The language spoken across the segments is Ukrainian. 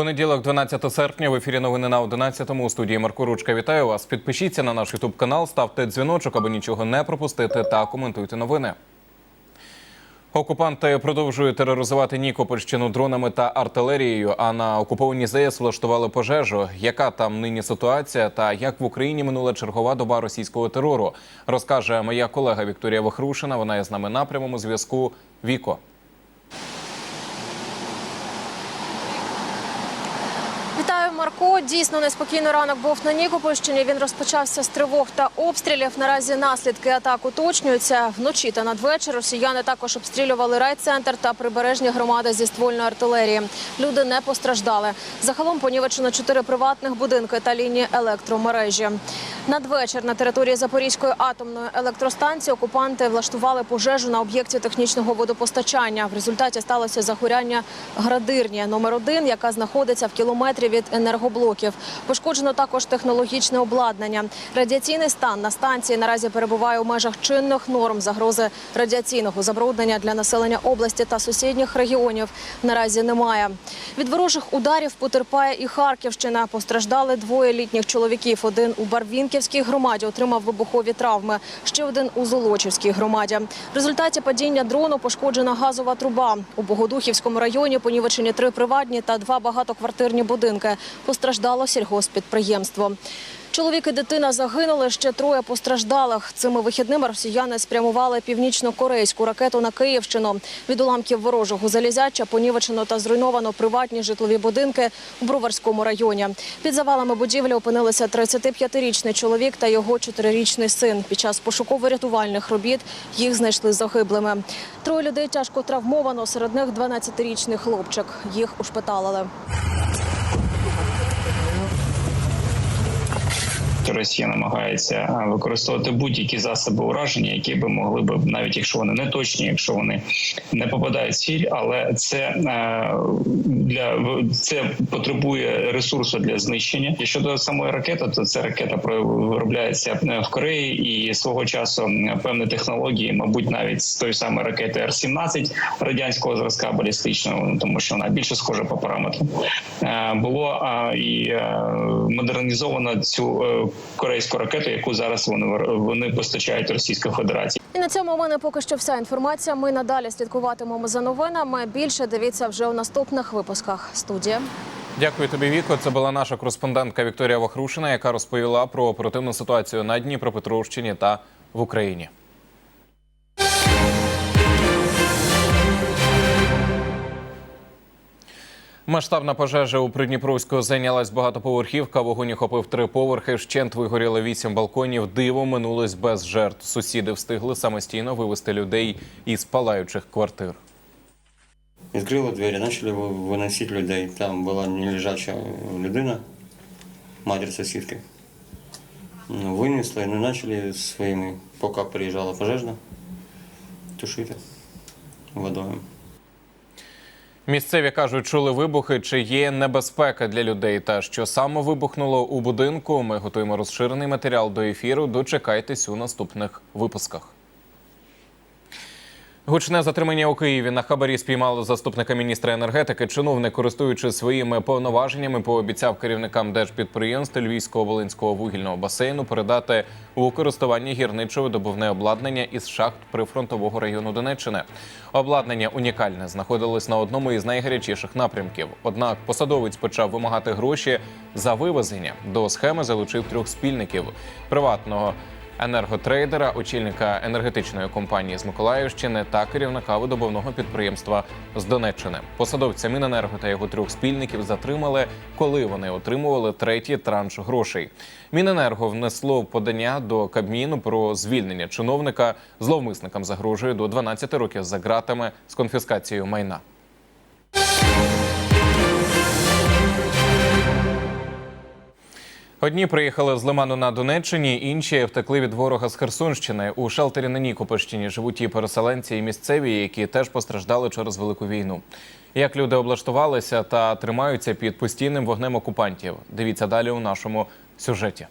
Понеділок, 12 серпня, в ефірі новини на 11-му. У студії Марко Ручка. Вітаю вас. Підпишіться на наш Ютуб канал, ставте дзвіночок, аби нічого не пропустити, та коментуйте новини. Окупанти продовжують тероризувати Нікопольщину дронами та артилерією. А на окупованій ЗАЕС влаштували пожежу. Яка там нині ситуація та як в Україні минула чергова доба російського терору, розкаже моя колега Вікторія Вахрушина. Вона є з нами на прямому зв'язку. Віко. Вітаю, Дійсно неспокійний ранок був на Нікопольщині. Він розпочався з тривог та обстрілів. Наразі наслідки атак уточнюються. Вночі та надвечір росіяни також обстрілювали райцентр та прибережні громади зі ствольної артилерії. Люди не постраждали. Загалом понівечено чотири приватних будинки та лінії електромережі. Надвечір на території Запорізької атомної електростанції окупанти влаштували пожежу на об'єкті технічного водопостачання. В результаті сталося загоряння градирні номер 1 яка знаходиться в кілометрі від енергоблоків. Пошкоджено також технологічне обладнання. Радіаційний стан на станції наразі перебуває у межах чинних норм загрози радіаційного забруднення для населення області та сусідніх регіонів. Наразі немає. Від ворожих ударів потерпає і Харківщина. Постраждали двоє літніх чоловіків. Один у Барвінківській громаді отримав вибухові травми. Ще один у Золочівській громаді. В результаті падіння дрону пошкоджена газова труба. У Богодухівському районі понівечені три приватні та два багатоквартирні будинки. Постраждало сільгоспідприємство. Чоловік і дитина загинули, ще троє постраждалих. Цими вихідними росіяни спрямували північно-корейську ракету на Київщину. Від уламків ворожого залізяча понівечено та зруйновано приватні житлові будинки у Броварському районі. Під завалами будівлі опинилися 35-річний чоловік та його 4-річний син. Під час пошуково-рятувальних робіт їх знайшли загиблими. Троє людей тяжко травмовано, серед них 12-річний хлопчик. Їх ушпиталили. Росія намагається використовувати будь-які засоби ураження, які би могли б, навіть якщо вони не точні, якщо вони не попадають в ціль, але це е, для це потребує ресурсу для знищення. І щодо самої ракети, то ця ракета виробляється е, в Кореї і свого часу певні технології, мабуть, навіть з тої самої ракети Р-17 радянського зразка балістичного, тому що вона більше схожа по параметрам. Е, Було і модернізовано цю корейську ракету, яку зараз вони вони постачають Російській Федерації. І на цьому у мене поки що вся інформація. Ми надалі слідкуватимемо за новинами. Більше дивіться вже у наступних випусках. Студія. Дякую тобі, Віко. Це була наша кореспондентка Вікторія Вахрушина, яка розповіла про оперативну ситуацію на Дніпропетровщині та в Україні. Масштабна пожежа у Придніпровську зайнялась багатоповерхівка. Вогонь охопив три поверхи. Вщент вигоріло вісім балконів. Диво минулось без жертв. Сусіди встигли самостійно вивести людей із палаючих квартир. Відкрили двері, почали виносити людей. Там була нележача людина, матір сусідки. Ну, Винесли, ну почали своїми, поки приїжджала пожежна, тушити водою. Місцеві кажуть, чули вибухи, чи є небезпека для людей та що саме вибухнуло у будинку. Ми готуємо розширений матеріал до ефіру. Дочекайтесь у наступних випусках. Гучне затримання у Києві на хабарі спіймало заступника міністра енергетики. Чиновник, користуючись своїми повноваженнями, пообіцяв керівникам держпідприємств Львівського волинського вугільного басейну передати у користування гірничо-видобувне обладнання із шахт прифронтового району Донеччини. Обладнання унікальне знаходилось на одному із найгарячіших напрямків. Однак посадовець почав вимагати гроші за вивезення. До схеми залучив трьох спільників приватного енерготрейдера, очільника енергетичної компанії з Миколаївщини та керівника видобувного підприємства з Донеччини. Посадовця Міненерго та його трьох спільників затримали, коли вони отримували третій транш грошей. Міненерго внесло подання до Кабміну про звільнення чиновника. Зловмисникам загрожує до 12 років за ґратами з конфіскацією майна. Одні приїхали з Лиману на Донеччині, інші втекли від ворога з Херсонщини. У шелтері на Нікопольщині живуть і переселенці, і місцеві, які теж постраждали через велику війну. Як люди облаштувалися та тримаються під постійним вогнем окупантів? Дивіться далі у нашому сюжеті.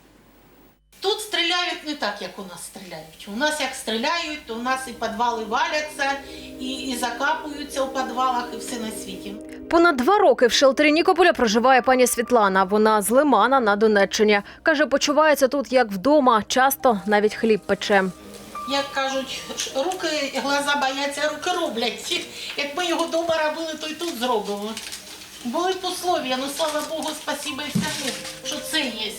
Тут стріляють не так, як у нас стріляють. У нас як стріляють, то у нас і підвали валяться, і, і закапуються у підвалах, і все на світі. Понад два роки в шелтері Нікополя проживає пані Світлана. Вона з Лимана на Донеччині. Каже, почувається тут як вдома, часто навіть хліб пече. Як кажуть, руки, глаза бояться, руки роблять. Якби його вдома робили, то й тут зробимо. Були послов'я, ну слава Богу, спасіба і всьому, що це є.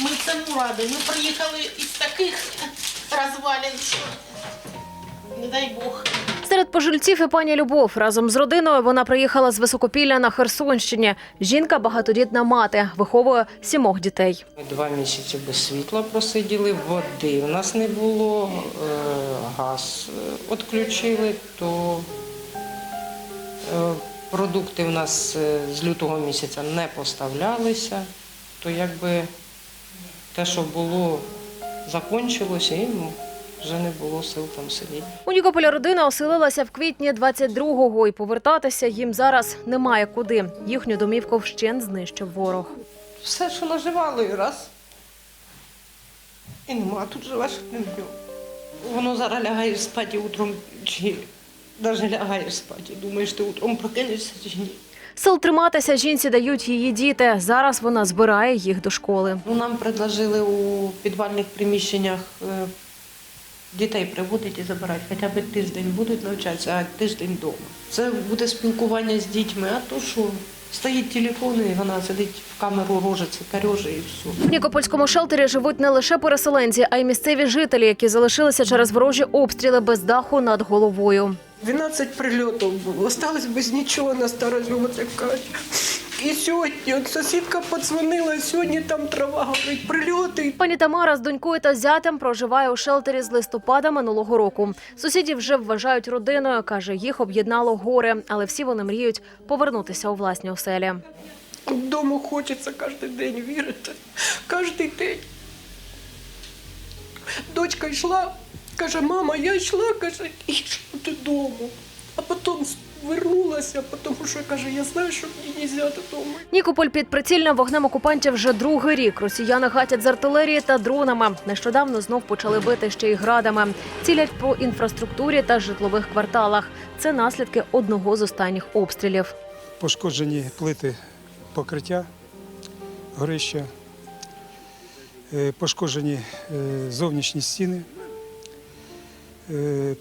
Ми цьому раді. Ми приїхали із таких розвалин, що не дай Бог. Пожильців і пані Любов разом з родиною вона приїхала з Високопілля на Херсонщині. Жінка багатодітна мати, виховує сімох дітей. Два місяці без світла просиділи, води у нас не було, е, газ е, відключили, то е, продукти в нас з лютого місяця не поставлялися, то якби те, що було, закінчилося і вже не було сил там сидіти. У Нікополя родина оселилася в квітні 22-го і повертатися їм зараз немає куди. Їхню домівку вщент знищив ворог. Все, що наживало, і раз. І нема, тут живеш одним днем. Воно зараз лягаєш спати утром, чи навіть лягаєш спати. Думаєш, ти утром прокинешся чи ні. Сил триматися жінці дають її діти. Зараз вона збирає їх до школи. Ну, нам предложили у підвальних приміщеннях е, дітей приводити і забирати. Хоча б тиждень будуть навчатися, а тиждень вдома. Це буде спілкування з дітьми, а то що? Стоїть телефон і вона сидить в камеру рожиться, карьоже і все. В Нікопольському шелтері живуть не лише переселенці, а й місцеві жителі, які залишилися через ворожі обстріли без даху над головою. 12 прильотів було, осталось без нічого на так кажуть. І сьогодні от сусідка подзвонила, сьогодні там трава горить, прильоти. Пані Тамара з донькою та зятем проживає у шелтері з листопада минулого року. Сусідів вже вважають родиною. каже, їх об'єднало горе, але всі вони мріють повернутися у власні оселі. Додому хочеться кожен день вірити. Кожен день. Дочка йшла, каже, мама, я йшла, каже, і йшла додому. А потім вернулася, тому що каже, я знаю, що мені не можна додому. Нікополь під прицільним вогнем окупантів вже другий рік. Росіяни гатять з артилерії та дронами. Нещодавно знов почали бити ще й градами. Цілять по інфраструктурі та житлових кварталах. Це наслідки одного з останніх обстрілів. пошкоджені плити покриття горища, е, пошкоджені е, зовнішні стіни, е,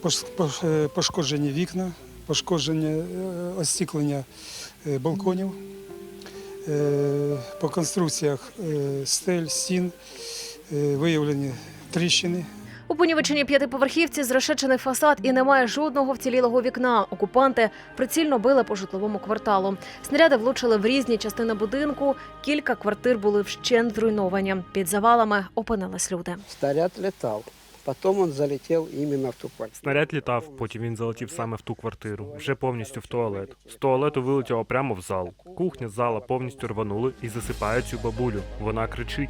пошкоджені вікна, пошкоджені е, остіклення е, балконів. Е, По конструкціях стель, стін виявлені тріщини. У понівеченій п'ятиповерхівці зрешечений фасад і немає жодного вцілілого вікна. Окупанти прицільно били по житловому кварталу. Снаряди влучили в різні частини будинку. Кілька квартир були вщент зруйновані. Під завалами опинились люди. Снаряд летал. Потом он залетел именно в ту квартиру. Снаряд літав, потім він залетів саме в ту квартиру, вже повністю в туалет. З туалету вилетіло прямо в зал. Кухня з зала повністю рванули і засипає цю бабулю. Вона кричить.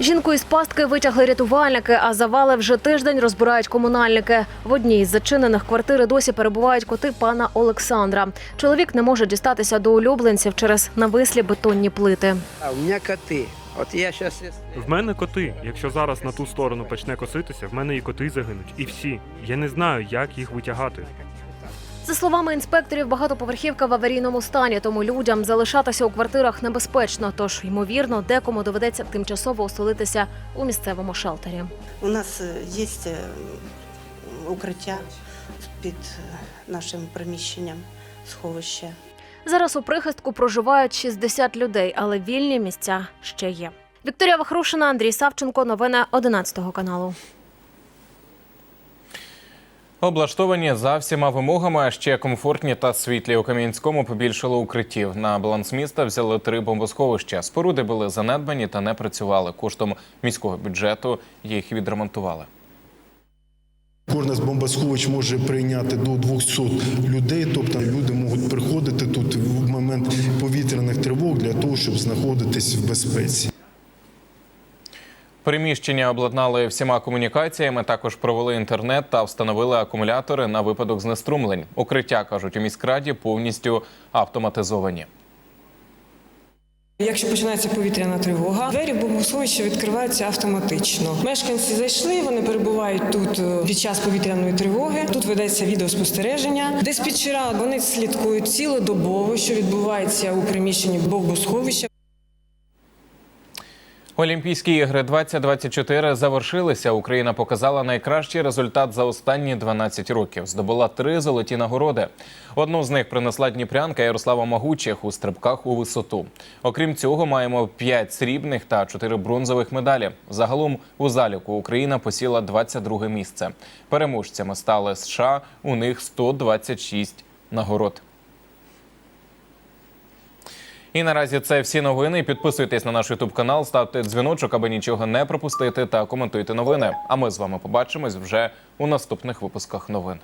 Жінку із пастки витягли рятувальники, а завали вже тиждень розбирають комунальники. В одній із зачинених квартир досі перебувають коти пана Олександра. Чоловік не може дістатися до улюбленців через навислі бетонні плити. А у меня коты. Вот я сейчас... В мене коти. Якщо зараз на ту сторону почне коситися, в мене і коти загинуть. І всі. Я не знаю, як їх витягати. За словами інспекторів, багатоповерхівка в аварійному стані, тому людям залишатися у квартирах небезпечно. Тож, ймовірно, декому доведеться тимчасово оселитися у місцевому шелтері. У нас е, є е, укриття під е, нашим приміщенням сховище. Зараз у прихистку проживають 60 людей, але вільні місця ще є. Вікторія Вахрушина, Андрій Савченко. Новини 11 каналу. Облаштовані за всіма вимогами, а ще комфортні та світлі. У Кам'янському побільшало укриттів. На баланс міста взяли три бомбосховища. Споруди були занедбані та не працювали. Коштом міського бюджету їх відремонтували. Кожне з бомбосховищ може прийняти до 200 людей, тобто люди можуть приходити тут в момент повітряних тривог для того, щоб знаходитись в безпеці. Приміщення обладнали всіма комунікаціями. Також провели інтернет та встановили акумулятори на випадок знеструмлень. Укриття кажуть у міськраді повністю автоматизовані. Якщо починається повітряна тривога, двері в бомбосховище відкриваються автоматично. Мешканці зайшли, вони перебувають тут е, під час повітряної тривоги. Тут ведеться відеоспостереження. Диспетчера вони слідкують цілодобово, що відбувається у приміщенні бомбосховища. Олімпійські ігри 2024 завершилися. Україна показала найкращий результат за останні 12 років. Здобула три золоті нагороди. Одну з них принесла дніпрянка Ярослава Магучих у стрибках у висоту. Окрім цього, маємо 5 срібних та 4 бронзових медалі. Загалом у заліку Україна посіла 22 місце. Переможцями стали США. У них 126 нагород. І наразі це всі новини. Підписуйтесь на наш ютуб канал, ставте дзвіночок, аби нічого не пропустити, та коментуйте новини. А ми з вами побачимось вже у наступних випусках новин.